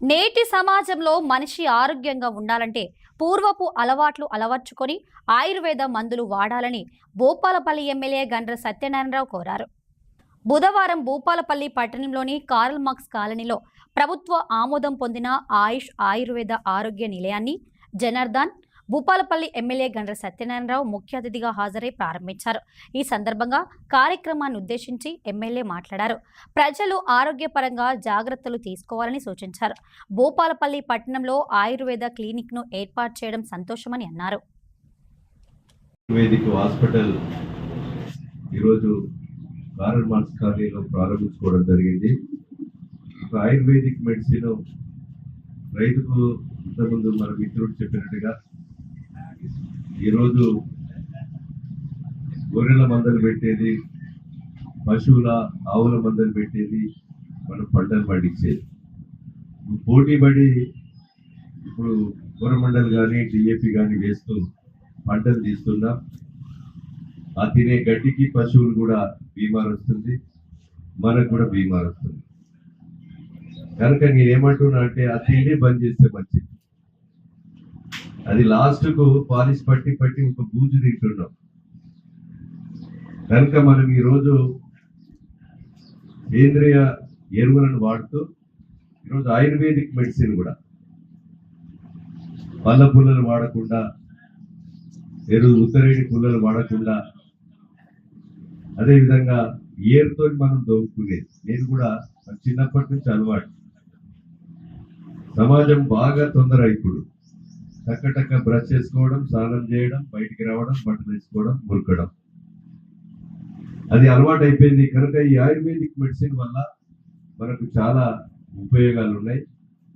నేటి సమాజంలో మనిషి ఆరోగ్యంగా ఉండాలంటే పూర్వపు అలవాట్లు అలవర్చుకొని ఆయుర్వేద మందులు వాడాలని భూపాలపల్లి ఎమ్మెల్యే గండ్ర సత్యనారాయణరావు కోరారు. బుధవారం భూపాలపల్లి పట్టణంలోని కార్ల్ మార్క్స్ కాలనీలో ప్రభుత్వ ఆమోదం పొందిన ఆయుష్ ఆయుర్వేద ఆరోగ్య నిలయాన్ని జనార్దన్ భూపాలపల్లి ఎమ్మెల్యే గండ్ర సత్యనారాయణరావు ముఖ్య అతిథిగా హాజరై ప్రారంభించారు. ఈ సందర్భంగా కార్యక్రమాన్ని ఉద్దేశించి ఎమ్మెల్యే మాట్లాడారు. ప్రజలు ఆరోగ్యపరంగా జాగ్రత్తలు తీసుకోవాలని సూచించారు. భూపాలపల్లి పట్టణంలో ఆయుర్వేద క్లినిక్ను ఏర్పాటు చేయడం సంతోషమని అన్నారు. హాస్పిటల్ ఈరోజు కారల్ మార్క్స్ కాలనీలో ప్రారంభించుకోవడం జరిగింది. ఆయుర్వేదిక్ మెడిసిన్ రైతుకు ఇంతకుముందు మన మిత్రుడు చెప్పినట్టుగా ఈరోజు గొర్రెల మందలు పెట్టేది పశువుల ఆవుల మందలు పెట్టేది మనం పంటలు పండించేది. పోటీ పడి ఇప్పుడు గొర్రెమండలు కానీ డిఏపి కానీ వేస్తూ పంటలు తీస్తున్నాం ఆ తినే గడ్డికి పశువులు కూడా బీమారు వస్తుంది మనకు కూడా బీమార్ వస్తుంది. కనుక నేనేమంటున్నా అంటే ఆ తిండి బంద్ చేస్తే మంచిది. అది లాస్ట్కు పాలిష్ పట్టి పట్టి ఒక బూజు తింటున్నాం. కనుక మనం ఈరోజు సేంద్రియ ఎరువులను వాడుతూ ఈరోజు ఆయుర్వేదిక్ మెడిసిన్ కూడా పళ్ళ పుల్లలు వాడకుండా ఎరువు ఉత్తరేణి పుల్లలు వాడకుండా అదేవిధంగా ఏరుతో మనం దోముకునేది నేను కూడా చిన్నప్పటి నుంచి అలవాటు. సమాజం బాగా తొందర ఇప్పుడు టక్కటక్క బ్రష్ చేసుకోవడం స్నానం చేయడం బయటికి రావడం బట్టలు వేసుకోవడం మురకడం. అది అలవాటు అయిపోయింది కనుక ఈ ఆయుర్వేదిక్ మెడిసిన్ వల్ల మనకు చాలా ఉపయోగాలు ఉన్నాయి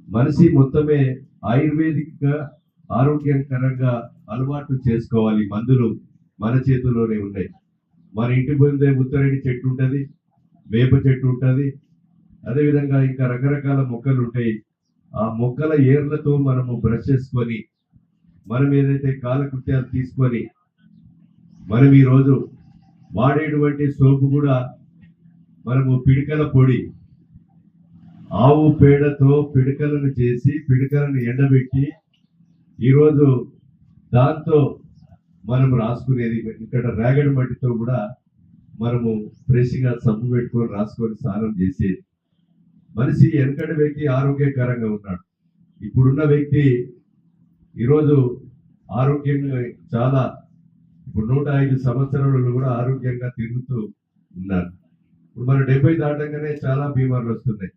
మనిషి మొత్తమే ఆయుర్వేదిక్గా ఆరోగ్యకరంగా అలవాటు చేసుకోవాలి. మందులు మన చేతుల్లోనే ఉన్నాయి. మన ఇంటి ముందే ఉత్తరేణి చెట్టు ఉంటుంది వేప చెట్టు ఉంటుంది. అదేవిధంగా ఇంకా రకరకాల మొక్కలు ఉంటాయి. ఆ మొక్కల ఏర్లతో మనము బ్రష్ చేసుకొని మనం ఏదైతే కాలకృత్యాలు తీసుకొని మనం ఈరోజు వాడేటువంటి సోపు కూడా మనము పిడికల పొడి ఆవు పేడతో పిడకలను చేసి పిడకలను ఎండబెట్టి ఈరోజు దాంతో మనం రాసుకునేది ఇక్కడ రేగడి మట్టితో కూడా మనము ఫ్రెష్గా సబ్బు పెట్టుకొని రాసుకొని స్నానం చేసేది. మనిషి వెనకటి వ్యక్తి ఆరోగ్యకరంగా ఉన్నాడు. ఇప్పుడున్న వ్యక్తి ఈరోజు ఆరోగ్యంగా చాలా ఇప్పుడు నూట ఐదు సంవత్సరాలు కూడా ఆరోగ్యంగా తిరుగుతూ ఉన్నారు. ఇప్పుడు మన డెబ్బై దాటంగానే చాలా బీమార్లు వస్తున్నాయి.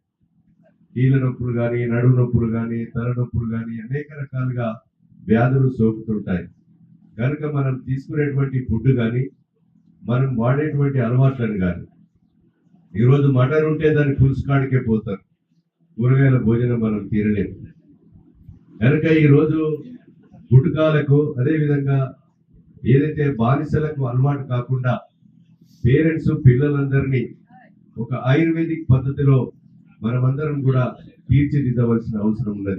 కీళ్ళ నొప్పులు కానీ నడుము నొప్పులు కానీ తల నొప్పులు కానీ అనేక రకాలుగా వ్యాధులు సోకుతుంటాయి. కనుక మనం తీసుకునేటువంటి ఫుడ్ కానీ మనం వాడేటువంటి అలవాట్లను కానీ ఈరోజు మటన్ ఉంటే దాని పులుసు కాడికే పోతారు. కూరగాయల భోజనం మనం తీరలేము. కనుక ఈరోజు గుడ్కాలకు అదేవిధంగా ఏదైతే బానిసలకు అలవాటు కాకుండా పేరెంట్స్ పిల్లలందరినీ ఒక ఆయుర్వేదిక్ పద్ధతిలో మనమందరం కూడా తీర్చిదిద్దవలసిన అవసరం ఉన్నది.